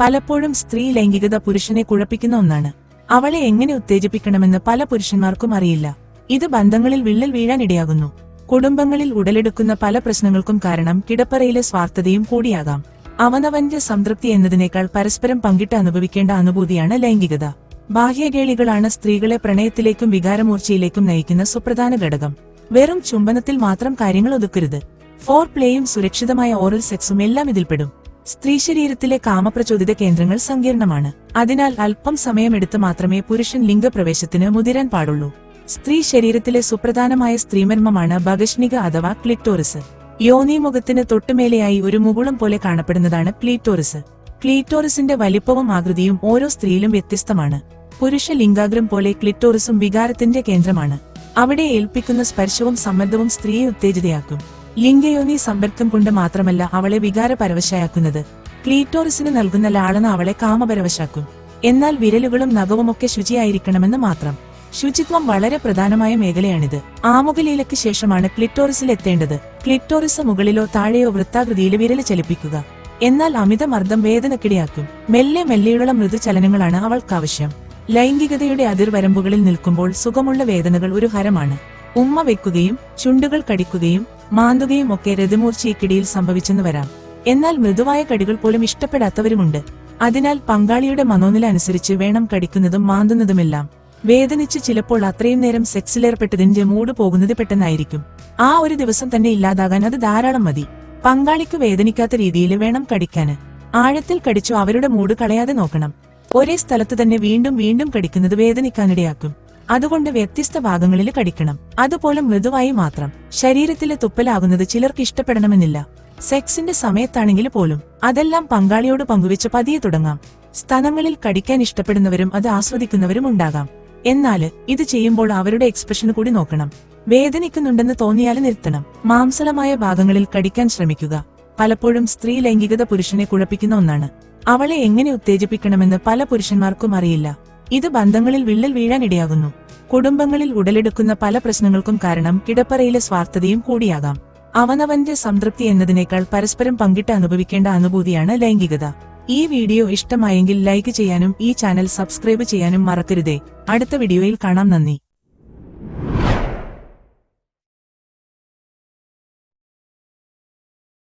പലപ്പോഴും സ്ത്രീ ലൈംഗികത പുരുഷനെ കുഴപ്പിക്കുന്ന ഒന്നാണ്. അവളെ എങ്ങനെ ഉത്തേജിപ്പിക്കണമെന്ന് പല പുരുഷന്മാർക്കും അറിയില്ല. ഇത് ബന്ധങ്ങളിൽ വിള്ളൽ വീഴാനിടയാകുന്നു കുടുംബങ്ങളിൽ ഉടലെടുക്കുന്ന പല പ്രശ്നങ്ങൾക്കും കാരണം കിടപ്പറയിലെ സ്വാർത്ഥതയും കൂടിയാകാം. അവനവന്റെ സംതൃപ്തി എന്നതിനേക്കാൾ പരസ്പരം പങ്കിട്ട് അനുഭവിക്കേണ്ട അനുഭൂതിയാണ് ലൈംഗികത. ബാഹ്യകേളികളാണ് സ്ത്രീകളെ പ്രണയത്തിലേക്കും വികാരമൂർച്ചയിലേക്കും നയിക്കുന്ന സുപ്രധാന ഘടകം. വെറും ചുംബനത്തിൽ മാത്രം കാര്യങ്ങൾ ഒതുക്കരുത്. ഫോർ പ്ലേയും സുരക്ഷിതമായ ഓറൽ സെക്സും എല്ലാം ഇതിൽപ്പെടും. സ്ത്രീ ശരീരത്തിലെ കാമപ്രചോദിത കേന്ദ്രങ്ങൾ സങ്കീർണമാണ്. അതിനാൽ അല്പം സമയമെടുത്ത് മാത്രമേ പുരുഷൻ ലിംഗപ്രവേശത്തിന് മുതിരാൻ പാടുള്ളൂ. സ്ത്രീ ശരീരത്തിലെ സുപ്രധാനമായ സ്ത്രീമർമ്മമാണ് ഭഗഷ്ണിക അഥവാ ക്ലിറ്റോറിസ്. യോനിമുഖത്തിന് തൊട്ടുമേലെയായി ഒരു മുകുളം പോലെ കാണപ്പെടുന്നതാണ് ക്ലീറ്റോറിസ്. ക്ലീറ്റോറിസിന്റെ വലിപ്പവും ആകൃതിയും ഓരോ സ്ത്രീയിലും വ്യത്യസ്തമാണ്. പുരുഷ ലിംഗാഗ്രം പോലെ ക്ലിറ്റോറിസും വികാരത്തിന്റെ കേന്ദ്രമാണ്. അവിടെ ഏൽപ്പിക്കുന്ന സ്പർശവും സമ്മർദ്ദവും സ്ത്രീയെ ഉത്തേജിതയാക്കും. ലിംഗയോനി സമ്പർക്കം കൊണ്ട് മാത്രമല്ല അവളെ വികാരപരവശയാക്കുന്നത്. ക്ലീറ്റോറിസിന് നൽകുന്ന ലാളന അവളെ കാമപരവശാക്കും എന്നാൽ വിരലുകളും നഖവുമൊക്കെ ശുചിയായിരിക്കണമെന്ന് മാത്രം. ശുചിത്വം വളരെ പ്രധാനമായ മേഖലയാണിത്. ആമുഖലീലയ്ക്ക് ശേഷമാണ് ക്ലിറ്റോറിസിൽ എത്തേണ്ടത്. ക്ലിറ്റോറിസ് മുകളിലോ താഴെയോ വൃത്താകൃതിയിൽ വിരൽ ചലിപ്പിക്കുക. എന്നാൽ അമിതമർദ്ദം വേദനക്കിടയാക്കും. മെല്ലെ മെല്ലെയുള്ള മൃദുചലനങ്ങളാണ് അവൾക്കാവശ്യം. ലൈംഗികതയുടെ അതിർവരമ്പുകളിൽ നിൽക്കുമ്പോൾ സുഖമുള്ള വേദനകൾ ഒരു ഹരമാണ്. ഉമ്മ വെക്കുകയും ചുണ്ടുകൾ കടിക്കുകയും മാന്തുകയും ഒക്കെ രതിമൂർച്ചയ്ക്കിടയിൽ സംഭവിച്ചെന്ന് വരാം. എന്നാൽ മൃദുവായ കടികൾ പോലും ഇഷ്ടപ്പെടാത്തവരുമുണ്ട്. അതിനാൽ പങ്കാളിയുടെ മനോനില അനുസരിച്ച് വേണം കടിക്കുന്നതും മാന്തുന്നതുമെല്ലാം. വേദനിച്ച് ചിലപ്പോൾ അത്രയും നേരം സെക്സിലേർപ്പെട്ടതിന്റെ മൂഡ് പോകുന്നത് പെട്ടെന്നായിരിക്കും. ആ ഒരു ദിവസം തന്നെ ഇല്ലാതാകാൻ അത് ധാരാളം മതി. പങ്കാളിക്ക് വേദനിക്കാത്ത രീതിയിൽ വേണം കടിക്കാന്. ആഴത്തിൽ കടിച്ചു അവരുടെ മൂഡ് കളയാതെ നോക്കണം. ഒരേ സ്ഥലത്ത് തന്നെ വീണ്ടും വീണ്ടും കടിക്കുന്നത് വേദനിക്കാനിടയാക്കും. അതുകൊണ്ട് വ്യത്യസ്ത ഭാഗങ്ങളിൽ കടിക്കണം. അതുപോലെ മൃദുവായി മാത്രം. ശരീരത്തിലെ തുപ്പലാകുന്നത് ചിലർക്ക് ഇഷ്ടപ്പെടണമെന്നില്ല. സെക്സിന്റെ സമയത്താണെങ്കിൽ പോലും അതെല്ലാം പങ്കാളിയോട് പങ്കുവെച്ച് പതിയെ തുടങ്ങാം. സ്ഥലങ്ങളിൽ കടിക്കാൻ ഇഷ്ടപ്പെടുന്നവരും അത് ആസ്വദിക്കുന്നവരും ഉണ്ടാകാം. എന്നാൽ ഇത് ചെയ്യുമ്പോൾ അവരുടെ എക്സ്പ്രഷൻ കൂടി നോക്കണം. വേദനിക്കുന്നുണ്ടെന്ന് തോന്നിയാൽ നിർത്തണം. മാംസളമായ ഭാഗങ്ങളിൽ കടിക്കാൻ ശ്രമിക്കുക. പലപ്പോഴും സ്ത്രീ ലൈംഗികത പുരുഷനെ കുഴപ്പിക്കുന്ന ഒന്നാണ്. അവളെ എങ്ങനെ ഉത്തേജിപ്പിക്കണമെന്ന് പല പുരുഷന്മാർക്കും അറിയില്ല. ഇത് ബന്ധങ്ങളിൽ വിള്ളൽ വീഴാനിടയാകുന്നു കുടുംബങ്ങളിൽ ഉടലെടുക്കുന്ന പല പ്രശ്നങ്ങൾക്കും കാരണം കിടപ്പറയിലെ സ്വാർത്ഥതയും കൂടിയാകാം. അവനവന്റെ സംതൃപ്തി എന്നതിനേക്കാൾ പരസ്പരം പങ്കിട്ട് അനുഭവിക്കേണ്ട അനുഭൂതിയാണ് ലൈംഗികത. ഈ വീഡിയോ ഇഷ്ടമായെങ്കിൽ ലൈക്ക് ചെയ്യാനും ഈ ചാനൽ സബ്സ്ക്രൈബ് ചെയ്യാനും മറക്കരുതേ. അടുത്ത വീഡിയോയിൽ കാണാം. നന്ദി.